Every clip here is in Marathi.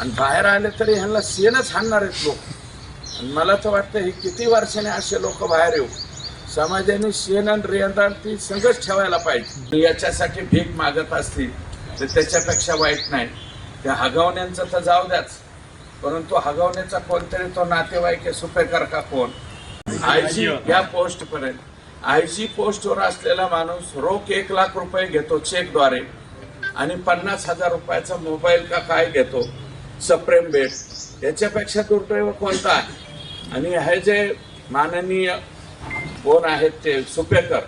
आणि बाहेर आले तरी ह्यांना सेनच हाणणार आहेत लोक. आणि मला तर वाटतं हे किती वर्षाने असे लोक बाहेर येऊ. समाजाने शेण आणि रेंदाण ती संघच ठेवायला पाहिजे. याच्यासाठी भीक मागत असतील तर त्याच्यापेक्षा वाईट नाही. त्या हगवण्यांचं तर जाऊ द्याच. परंतु हगवण्याचा कोणतरी तो नातेवाईक आहे सुपेकर का कोण? आयजी या पोस्ट पर्यंत आयजी पोस्टवर असलेला माणूस रोख एक लाख रुपये घेतो चेकद्वारे आणि पन्नास हजार रुपयाचा मोबाईल का काय घेतो? सप्रेम बेट. याच्यापेक्षा दुर्दैव कोणता आहे? आणि हे जे माननीय कोण आहेत ते सुपेकर.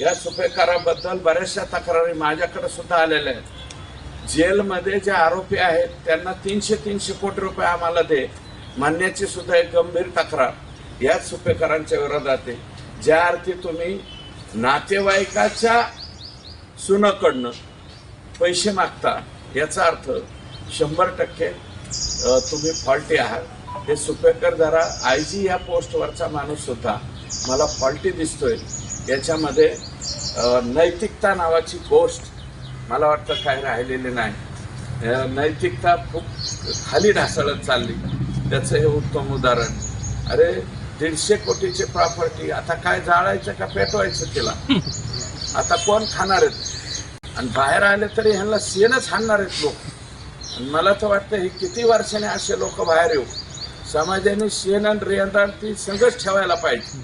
या सुपेकराबद्दल बऱ्याचशा तक्रारी माझ्याकडे सुद्धा आलेल्या आहेत. जेलमध्ये जे आरोपी आहेत त्यांना तीनशे तीनशे कोटी रुपये आम्हाला दे. मानण्याची सुद्धा एक गंभीर तक्रार याच सुपेकरांच्या विरोधात आहे. ज्या अर्थी तुम्ही नातेवाईकाच्या सुनाकडनं पैसे मागता याचा अर्थ शंभर टक्के तुम्ही फॉल्टी आहात. हे सुपेकर जरा आय जी या पोस्टवरचा माणूस सुद्धा मला फॉल्टी दिसतोय. याच्यामध्ये नैतिकता नावाची पोस्ट मला वाटतं काही राहिलेली नाही. नैतिकता खूप खाली ढासळत चालली. त्याचं हे उत्तम उदाहरण. अरे दीडशे कोटीची प्रॉपर्टी आता काय जाळायचं का पेटवायचं तिला? आता कोण खाणार आहेत? आणि बाहेर आले तरी ह्यांना शेणच हाणणार आहेत लोक. मला तर वाटतं हे किती वर्षाने असे लोक बाहेर येऊ. समाजाने शेण आणि रेंदाण ती संघच ठेवायला पाहिजे.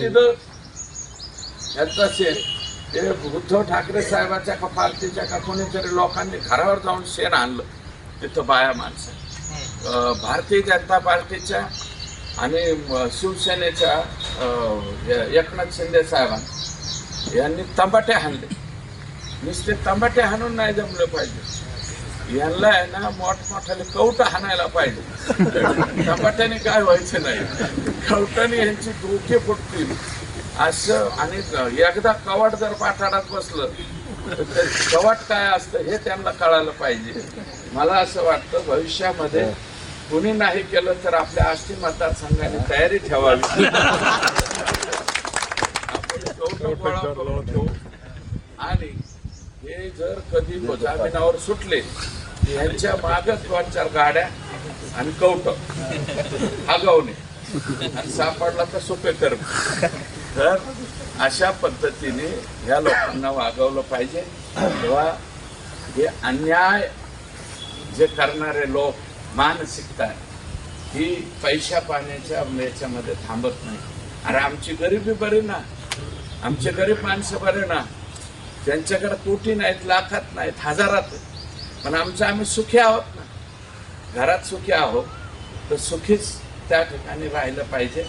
तिथं. यांचा शेण ते उद्धव ठाकरे साहेबाच्या का पार्टीच्या का कोणीतरी लोकांनी घरावर जाऊन शेण आणलं. तिथं बाया माणसं. भारतीय जनता पार्टीच्या आणि शिवसेनेच्या एकनाथ शिंदे साहेबांनी यांनी तंबाटे हाणले. नुसते तंबाटे हाणून नाही जमले पाहिजे. यांना आहे ना मोठमोठ्याने कवट हाणायला पाहिजे. तंबाट्याने काय व्हायचं नाही. कवटाने यांची डोके फुटतील. असं आणि एकदा कवाट जर पाठाडात बसलं तर कवाट काय असतं हे त्यांना कळायला पाहिजे. मला असं वाटतं भविष्यामध्ये कुणी नाही केलं तर आपल्या आष्टी मतदारसंघाने तयारी ठेवावी. आपण आणि हे जर कधी जामिनावर सुटले यांच्या मागच दोन चार गाड्या आणि कवट. आगावणे आणि सापडला तर सोपे कर तर अशा पद्धतीने ह्या लोकांना वागवलं पाहिजे. किंवा हे अन्याय जे करणारे लोक मानसिकता आहे, ही पैशा पाण्याच्या याच्यामध्ये थांबत नाही. अरे आमची गरिबी बरी ना. आमचे गरीब माणसं बरे ना. त्यांच्याकडे कोटी नाहीत लाखात नाहीत हजारात आहेत. पण आमचं आम्ही सुखी आहोत ना. घरात सुखी आहोत तर सुखीच त्या ठिकाणी राहिलं पाहिजे.